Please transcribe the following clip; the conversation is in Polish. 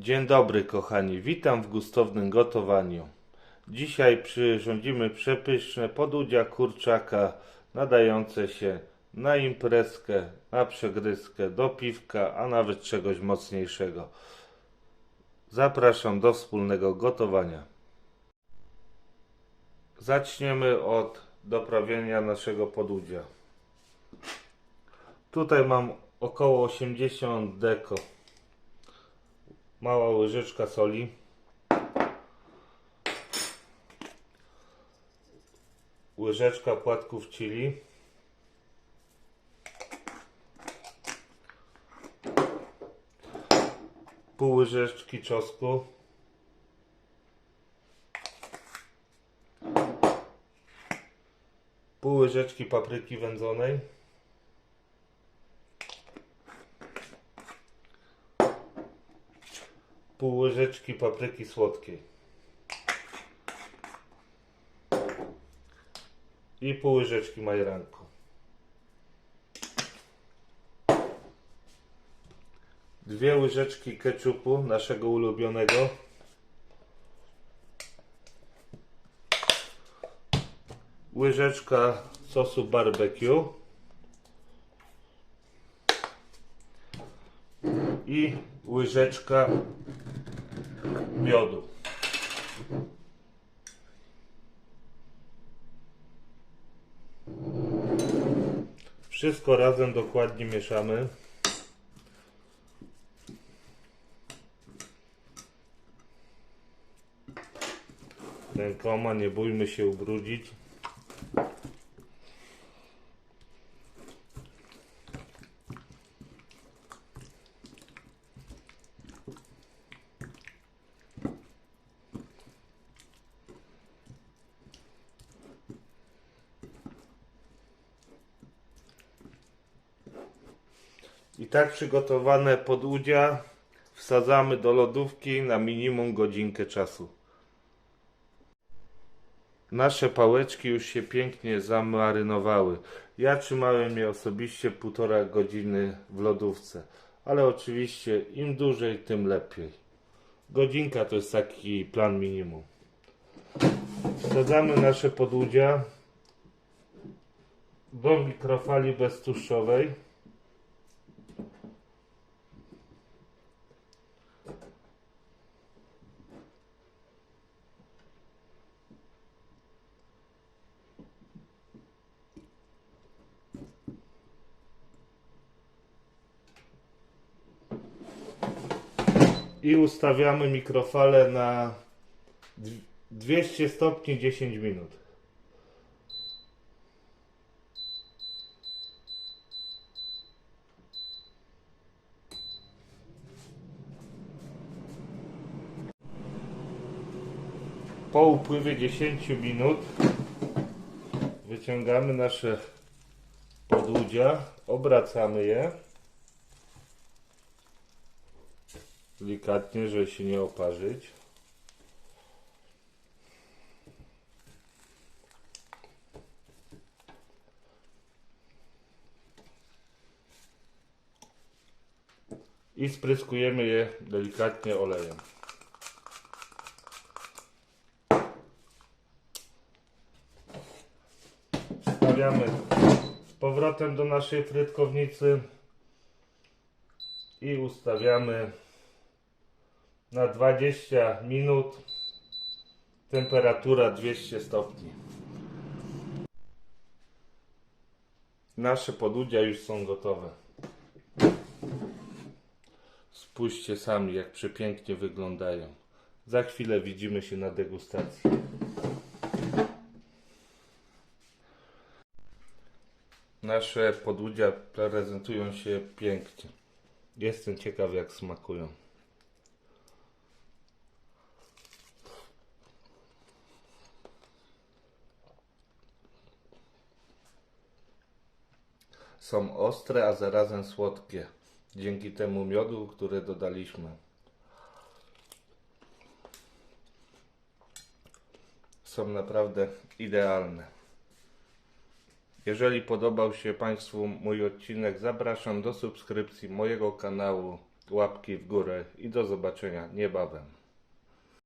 Dzień dobry kochani, witam w gustownym gotowaniu. Dzisiaj przyrządzimy przepyszne podudzia kurczaka nadające się na imprezkę, na przegryzkę, do piwka, a nawet czegoś mocniejszego. Zapraszam do wspólnego gotowania. Zaczniemy od doprawienia naszego podudzia. Tutaj mam około 80 deko mała łyżeczka soli, łyżeczka płatków chili, pół łyżeczki czosnku, pół łyżeczki papryki wędzonej, pół łyżeczki papryki słodkiej i pół łyżeczki majeranku. Dwie łyżeczki keczupu naszego ulubionego. Łyżeczka sosu barbecue. I łyżeczka miodu. Wszystko razem dokładnie mieszamy. Rękoma, nie bójmy się ubrudzić. I tak przygotowane podudzia wsadzamy do lodówki na minimum godzinkę czasu. Nasze pałeczki już się pięknie zamarynowały. Ja trzymałem je osobiście półtora godziny w lodówce, ale oczywiście im dłużej, tym lepiej. Godzinka to jest taki plan minimum. Wsadzamy nasze podłudzia do mikrofali beztłuszczowej. I ustawiamy mikrofalę na dw- 200 stopni 10 minut. Po upływie 10 minut wyciągamy nasze podłudzia, obracamy je. Delikatnie, żeby się nie oparzyć. I spryskujemy je delikatnie olejem. Stawiamy z powrotem do naszej frytkownicy i ustawiamy na 20 minut temperatura 200 stopni. Nasze podudzia już są gotowe. Spójrzcie sami, jak przepięknie wyglądają. Za chwilę widzimy się na degustacji. Nasze podłudzia prezentują się pięknie. Jestem ciekaw, jak smakują. Są ostre, a zarazem słodkie. Dzięki temu miodu, który dodaliśmy. Są naprawdę idealne. Jeżeli podobał się Państwu mój odcinek, zapraszam do subskrypcji mojego kanału łapki w górę i do zobaczenia niebawem.